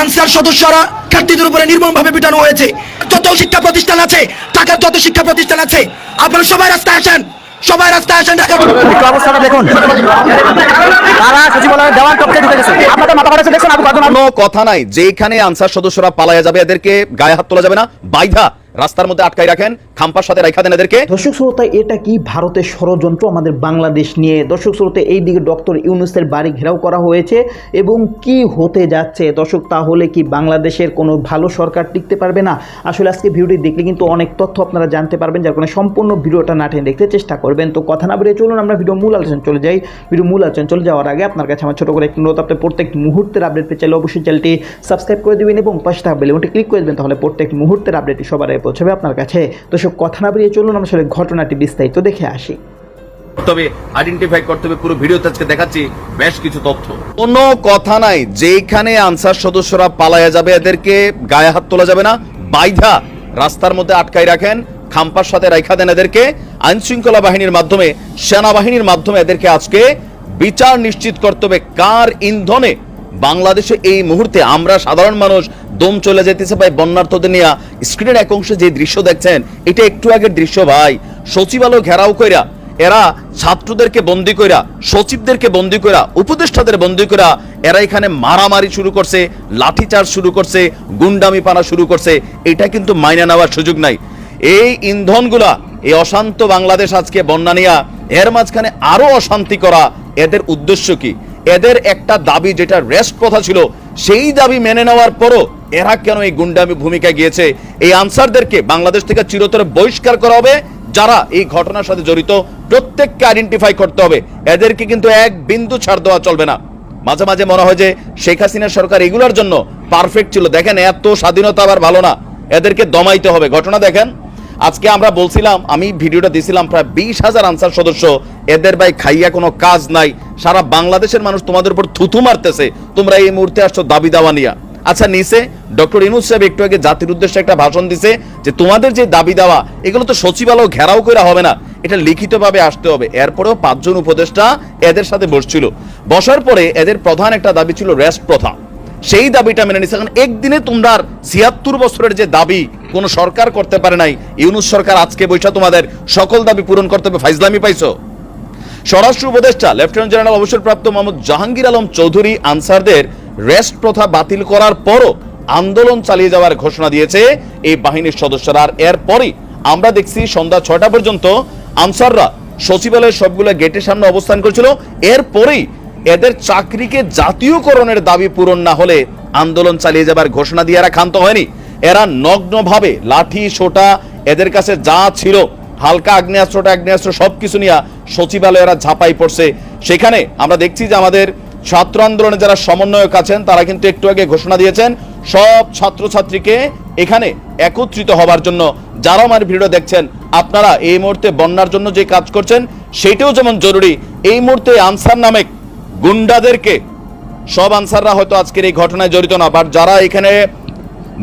Answer সদস্যরা শিক্ষার্থীদের উপরে নির্মমভাবে পিটানো হয়েছে। যত শিক্ষা প্রতিষ্ঠান আছে ঢাকার যত শিক্ষা প্রতিষ্ঠান আছে আপনারা সবাই রাস্তায় আসেন। সবাই রাস্তায় আসেন ঢাকা অবস্থাটা দেখুন। তারা সচিবালয়ের দেওয়াল টপকে ঢুকে গেছে। আপনাদের মাথা ফাটাচ্ছে দেখুন কোনো কথা নাই। যেখানে আনসার সদস্যরা পালায়া যাবে এদেরকে গায়ে হাত তোলা যাবে না। বাইধা রাস্তার মধ্যে আটকাই রাখেন, খাম্পার সাথে রাখা দেন এদেরকে। দর্শক শ্রোতা, এটা কি ভারতের ষড়যন্ত্র আমাদের বাংলাদেশ নিয়ে? দর্শক শ্রোতা এই দিকে ডক্টর ইউনুসের বাড়ি ঘেরাও করা হয়েছে এবং কি হতে যাচ্ছে? দর্শক, তাহলে কি বাংলাদেশের কোনো ভালো সরকার টিকতে পারবে না? আসলে আজকে ভিডিওটি দেখলে কিন্তু অনেক তথ্য আপনারা জানতে পারবেন, যার কারণে সম্পূর্ণ ভিডিওটা না টেনে দেখতে চেষ্টা করবেন। তো কথা না বেরিয়ে চলুন, আমরা ভিডিও মূল আলোচনা চলে যাই। ভিডিও মূল আলোচনা চলে যাওয়ার আগে আপনার কাছে আমার ছোট করে একটু অনুরোধ, আপনি প্রত্যেক মুহূর্তের আপডেট পেয়ে চাইলে অবশ্যই চ্যানেলটি সাবস্ক্রাইব করে দেবেন এবং পাশে থাকা বেলুনটি ক্লিক করে দেবেন, তাহলে প্রত্যেক মুহূর্তের আপডেটটি সবার পৌঁছাবে আপনার কাছে। তো সব কথা না বেরিয়ে চলুন আমরা আসলে ঘটনাটি বিস্তারিত দেখে আসি। তবে আইডেন্টিফাই করতে হবে পুরো ভিডিওতে আজকে দেখাচ্ছি বেশ কিছু তথ্য। কোনো কথা নাই যেখানে আনসার সদস্যরা পালায়া যাবে এদেরকে গায়ে হাত তোলা যাবে না। বাইধা রাস্তার মধ্যে আটকাই রাখেন খাম্পার সাথে রাখা দেন এদেরকে। আইন শৃঙ্খলা বাহিনীর মাধ্যমে সেনাবাহিনীর মাধ্যমে এদেরকে আজকে বিচার নিশ্চিত করতে হবে। কার ইন্ধনে বাংলাদেশে এই মুহূর্তে আমরা সাধারণ মানুষ দম চলে যেতেছে ভাই বন্যার্থদের নিয়ে। স্ক্রিনের এক অংশে যে দৃশ্য দেখছেন, এটা একটু আগের দৃশ্য ভাই। সচিবালয় ঘেরাও কইরা, এরা ছাত্রদেরকে বন্দি কইরা, সচিবদেরকে বন্দি কইরা, উপদেষ্টাদের বন্দি কইরা, এরা এখানে মারামারি শুরু করছে, লাঠিচার্জ শুরু করছে গুন্ডামি পানা শুরু করছে। এটা কিন্তু মাইনা নেওয়ার সুযোগ নাই। এই ইন্ধনগুলা, এই অশান্ত বাংলাদেশ আজকে বন্যা নিয়া, এর মাঝখানে আরও অশান্তি করা, এদের উদ্দেশ্য কি? এদের একটা দাবি যেটা রেস্ট কথা ছিল, সেই দাবি মেনে নেওয়ার পরও এরা কেন এই গুন্ডামি ভূমিকা গিয়েছে? এই আনসারদেরকে বাংলাদেশ থেকে চিরতরে বহিষ্কার করা হবে, যারা এই ঘটনার সাথে জড়িত, প্রত্যেককে আইডেন্টিফাই করতে হবে। এদেরকে কিন্তু এক বিন্দু ছাড় দেওয়া চলবে না। মাঝে মাঝে মনে হয় যে শেখ হাসিনা সরকার এগুলোর জন্য পারফেক্ট ছিল। দেখেন, এত স্বাধীনতা আবার ভালো না। এদেরকে দমাইতে হবে। ঘটনা দেখেন। আজকে আমরা বলছিলাম, আমি ভিডিওটা দিছিলাম প্রায় বিশ হাজার আনসার সদস্য। এদের ভাই খাইয়া কোনো কাজ নাই। সারা বাংলাদেশের মানুষ তোমাদের উপর থুথু মারতেছে। তোমরা এই মুহূর্তে আসছো দাবি দাওয়া নিয়ে। আচ্ছা নিচে ডক্টর ইনুস সাহেব একটু আগে জাতির উদ্দেশ্যে একটা ভাষণ দিছে যে তোমাদের যে দাবি দাওয়া, এগুলো তো সচিবালয় ঘেরাও করে হবে না। এটা লিখিতভাবে আসতে হবে। এরপরেও পাঁচজন উপদেষ্টা এদের সাথে বসছিল। বসার পরে এদের প্রধান একটা দাবি ছিল রেস্ট প্রথা। সেই দাবিটা মেনে নিচ্ছে কারণ একদিনে তোমরা ছিয়াত্তর বছরের যে দাবি কোন সরকার করতে পারে নাই। ইউনুস সরকার আজকে বৈশা তোমাদের সকল দাবি পূরণ করতে হবে। ফাইজলামি পাইছো? স্বরাষ্ট্র উপদেষ্টা, লেফটেন্যান্ট জেনারেল অবসরপ্রাপ্ত মোহাম্মদ জাহাঙ্গীর আলম চৌধুরী আনসারদের রেস্ট প্রথা বাতিল করার পরও আন্দোলন চালিয়ে যাওয়ার ঘোষণা দিয়েছে এই বাহিনীর সদস্যরা। আর এরপরই আমরা দেখছি সন্ধ্যা ছয়টা পর্যন্ত আনসাররা সচিবালয়ের সবগুলো গেটের সামনে অবস্থান করেছিল। এরপরেই এদের চাকরিকে জাতীয়করণের দাবি পূরণ না হলে আন্দোলন চালিয়ে যাবার ঘোষণা দিয়ে এরা ক্ষান্ত হয়নি। এরা নগ্নভাবে লাঠি, সোটা, এদের কাছে যা ছিল, হালকা আগ্নেয়াস্ত্রটা, আগ্নেয়াস্ত্র সবকিছু নিয়ে সচিবালয়ে এরা ঝাঁপাই পড়ছে। সেখানে আমরা দেখছি যে আমাদের ছাত্র আন্দোলনে যারা সমন্বয়ক আছেন, তারা কিন্তু একটু আগে ঘোষণা দিয়েছেন, সব ছাত্রছাত্রীকে এখানে একত্রিত হবার জন্য। যারা আমার ভিডিও দেখছেন, আপনারা এই মুহূর্তে বন্যার জন্য যে কাজ করছেন, সেটাও যেমন জরুরি। এই মুহূর্তে আনসার নামে গুন্ডাদেরকে, সব আনসাররা হয়তো আজকের এই ঘটনায় জড়িত না বাট যারা এখানে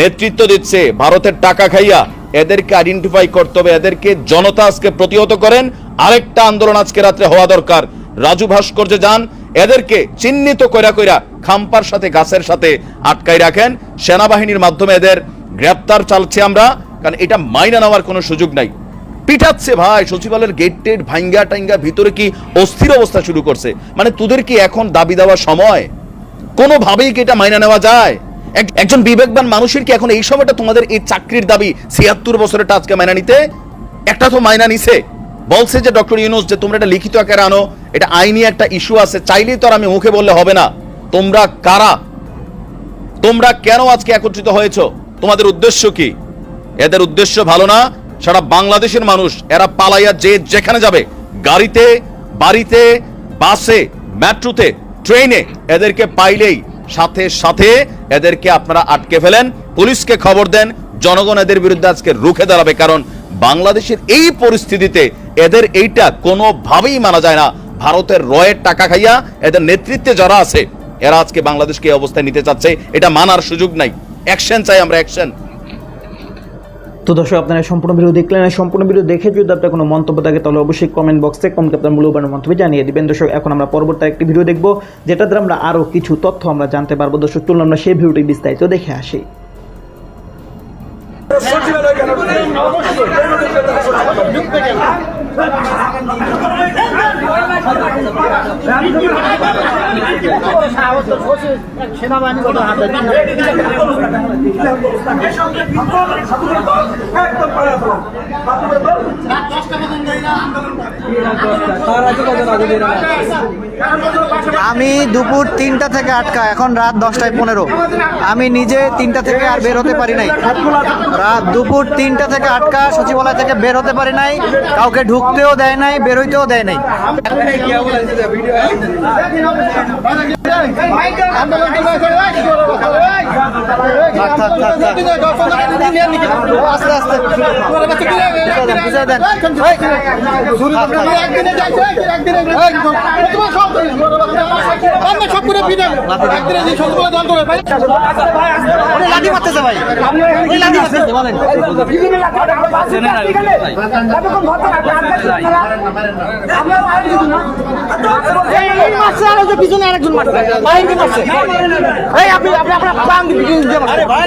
নেতৃত্ব দিচ্ছে, ভারতের টাকা খাইয়া এদেরকে আইডেন্টিফাই করতে হবে, এদেরকে জনতা আজকে প্রতিহত করেন। আরেকটা আন্দোলন আজকে রাত্রে হওয়া দরকার। রাজু ভাস্কর্যে যান, এদেরকে চিহ্নিত কইরা কইরা খাম্পার সাথে, গাছের সাথে আটকাই রাখেন। সেনাবাহিনীর মাধ্যমে এদের গ্রেপ্তার চালছে আমরা, কারণ এটা মাইনা নেওয়ার কোনো সুযোগ নাই। পিঠাচ্ছে ভাই, সচিবালয়ের গেট টেট ভাঙ্গা টাঙ্গা ভিতরে কি অস্থির অবস্থা শুরু করছে? মানে তোদের কি এখন দাবি দেওয়ার সময়? কোনোভাবেই কি এটা মাইনা নেওয়া যায়? একজন বিবেকবান মানুষের কি এখন এই সময়টা তোমাদের এই চাকরির দাবি ছিয়াত্তর বছরের আজকে মাইনা নিতে? একটা তো মাইনা নিছে। বলছে যে ডক্টর ইউনুস যে তোমরা এটা লিখিত আকারে আনো, এটা আইনি একটা ইস্যু আছে, চাইলেই তো আর আমি মুখে বললে হবে না। তোমরা কারা? তোমরা কেন আজকে একত্রিত হয়েছ? তোমাদের উদ্দেশ্য কি? এদের উদ্দেশ্য ভালো না? সারা বাংলাদেশের মানুষ, এরা পালাইয়া যে যেখানে যাবে, গাড়িতে, বাড়িতে, বাসে, মেট্রোতে, ট্রেনে, এদেরকে পাইলেই সাথে সাথে এদেরকে আপনারা আটকে ফেলেন, পুলিশকে খবর দেন, জনগণ এদের বিরুদ্ধে আজকে রুখে দাঁড়াবে, কারণ বাংলাদেশের এই পরিস্থিতিতে এদের এইটা কোনোভাবেই মানা যায় না। ভারতের রয়ের টাকা খাইয়া এদের নেতৃত্বে যারা আছে, এরা আজকে বাংলাদেশকে এই অবস্থায় নিতে চাচ্ছে, এটা মানার সুযোগ নাই। অ্যাকশন চাই আমরা অ্যাকশন তো দর্শক, আপনারা সম্পূর্ণ ভিডিও দেখলেন। সম্পূর্ণ ভিডিও দেখে যদি আপনার কোনো মন্তব্য থাকে, তাহলে অবশ্যই কমেন্ট বক্সে কমেন্ট আপনার মূল্যবান মন্তব্য জানিয়ে দিবেন। দর্শক, এখন আমরা পরবর্তী একটি ভিডিও দেখব যেটা দ্বারা আমরা আরও কিছু তথ্য আমরা জানতে পারব। দর্শক, চলুন আমরা সেই ভিডিওটি বিস্তারিত দেখে আসি। সেনাবাহিনী আমি দুপুর তিনটা থেকে আটকা এখন রাত দশটায় পনেরো। আমি নিজে তিনটা থেকে আর বের হতে পারি নাই। রাত দুপুর তিনটা থেকে আটকা সচিবালয় থেকে বের হতে পারি নাই কাউকে ঢুকতেও দেয় নাই বেরোইতেও দেয় নাই। থাক, থাক, থাক। আস্তে আস্তে লাঠি মারতেছে ভাই লাঠি মারতেছে পিছনে আরেকজন মারছে বাইরে মারছে এই আপনি আপনি আপনার পাং দিয়ে আরে ভাই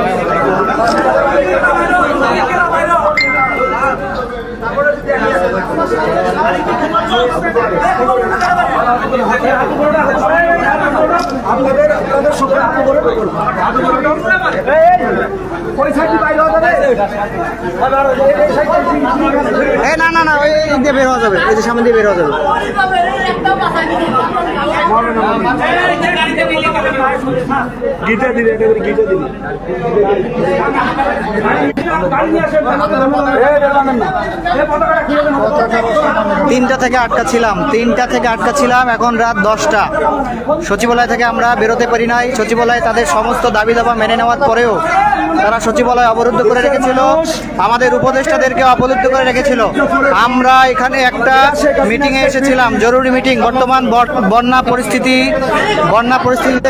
that's what না না না ওই এই দিয়ে বের হওয়া যাবে এই যে সামনে দিয়ে বের হওয়া যাবে। তিনটা থেকে আটকা ছিলাম তিনটা থেকে আটকা ছিলাম এখন রাত দশটা। সচিবালয় থেকে আমরা বেরোতে পারি নাই। সচিবালয় তাদের সমস্ত দাবি দাবা মেনে নেওয়ার পরেও তারা সচিবালয় অবরুদ্ধ করে রেখেছিল। আমাদের উপদেষ্টাদেরকে অবরুদ্ধ করে রেখেছিল। আমরা এখানে একটা মিটিংয়ে এসেছিলাম, জরুরি মিটিং বর্তমান বন্যা পরিস্থিতি, বন্যা পরিস্থিতিতে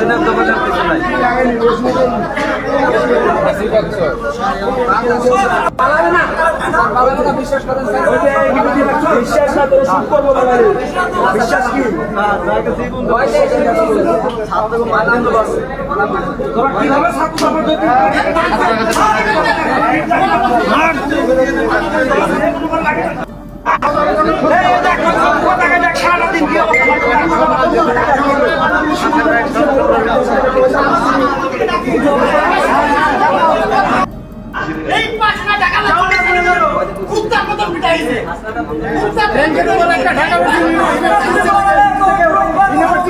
এই পাঁচটা টাকা লাগবে উত্তর কত পিটাইছে? উত্তর রেঞ্জের উপর একটা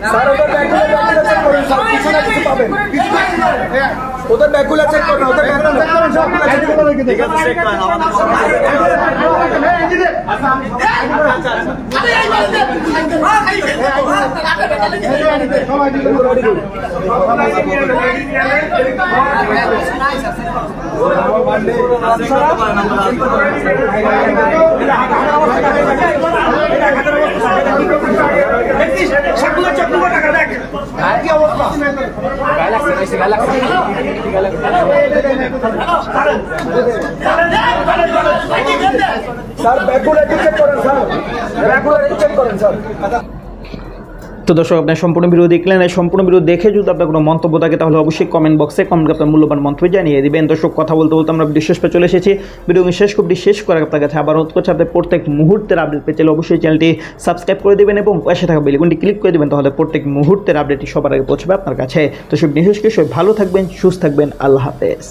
ঢাকা ওদের ব্যাগগুলো চেক করুন ওদের ব্যাগগুলো চেক করুন ঠিক আছে চেক করেন স্যার ব্যাগগুলো একটু চেক করেন স্যার ব্যাগগুলো একটু চেক করেন স্যার তো দর্শক, আপনার সম্পূর্ণ ভিডিও দেখলেন এই সম্পূর্ণ ভিডিও দেখে যদি আপনার কোনো মন্তব্য থাকে, তাহলে অবশ্যই কমেন্ট বক্সে কমেন্ট আপনার মূল্যবান মন্তব্য জানিয়ে দিবেন। দর্শক, কথা বলতে বলতে আমরা ভিডিও শেষ পে চলে এসেছি। ভিডিও শেষ করতে শেষ করার আপনার কাছে আবার অনুরোধ করছি, আপনার প্রত্যেক মুহূর্তের আপডেট পেতে চাইলে অবশ্যই চ্যানেলটি সাবস্ক্রাইব করে দেবেন এবং পাশে থাকা বেলিগুনটি ক্লিক করে দেবেন, তাহলে প্রত্যেক মুহূর্তের আপডেটটি সবার আগে পৌঁছবে আপনার কাছে। তো সব বিশেষ সবাই ভালো থাকবেন, সুস্থ থাকবেন, আল্লাহ হাফেজ।